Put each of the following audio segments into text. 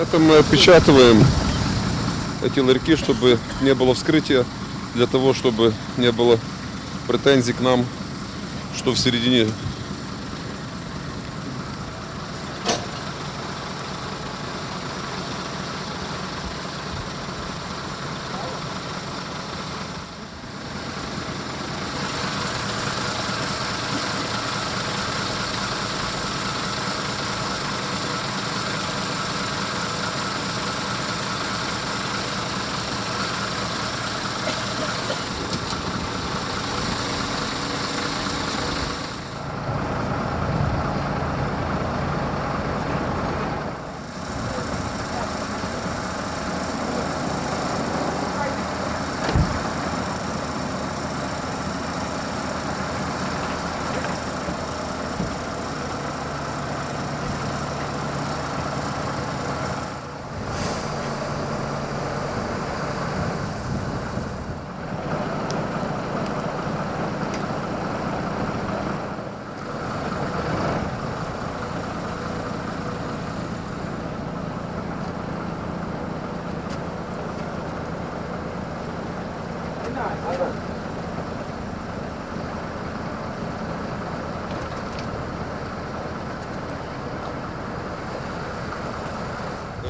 Это мы опечатываем эти ларьки, чтобы не было вскрытия, для того, чтобы не было претензий к нам, что в середине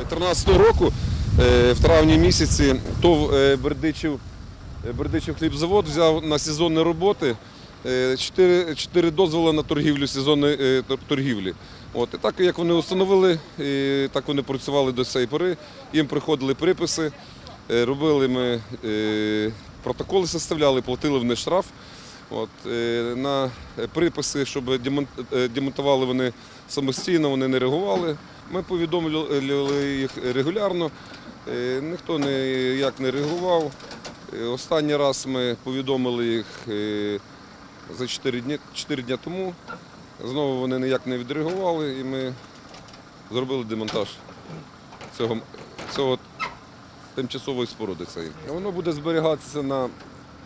Е, 13 року, е, в травні місяці, ТОВ е, Бердичів, е, Бердичів хлібзавод взяв на сезонні роботи 4, 4 дозволи на торгівлю, сезонної торгівлі. От, і так як вони встановили, і так вони працювали до цієї пори, їм приходили приписи, робили ми протоколи, составляли, платили вони штраф. От, е, на приписи, щоб е, демонтували вони самостійно, вони не реагували. Ми повідомлювали їх регулярно, е, ніхто ніяк не реагував. Останній раз ми повідомили їх за 4 дні, 4 дні тому. Знову вони ніяк не відреагували і ми зробили демонтаж цього, цього тимчасової споруди. Воно буде зберігатися на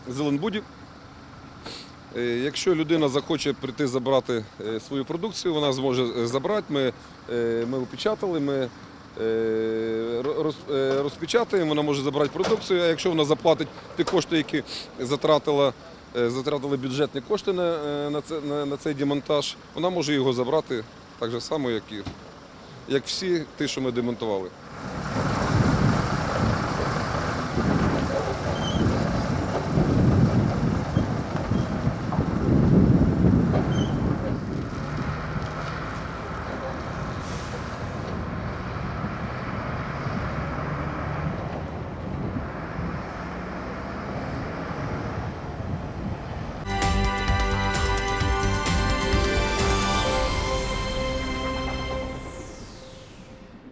Зеленбуді. Е, Якщо людина захоче прийти забрати е, свою продукцію, вона зможе е, забрати. Ми, ми опечатали, ми ро- роз- розпечатаємо, вона може забрати продукцію, а якщо вона заплатить ті кошти, які затратила, затратили бюджетні кошти на, на, це, на, на цей демонтаж, вона може його забрати так же само, як і як всі ті, що ми демонтували.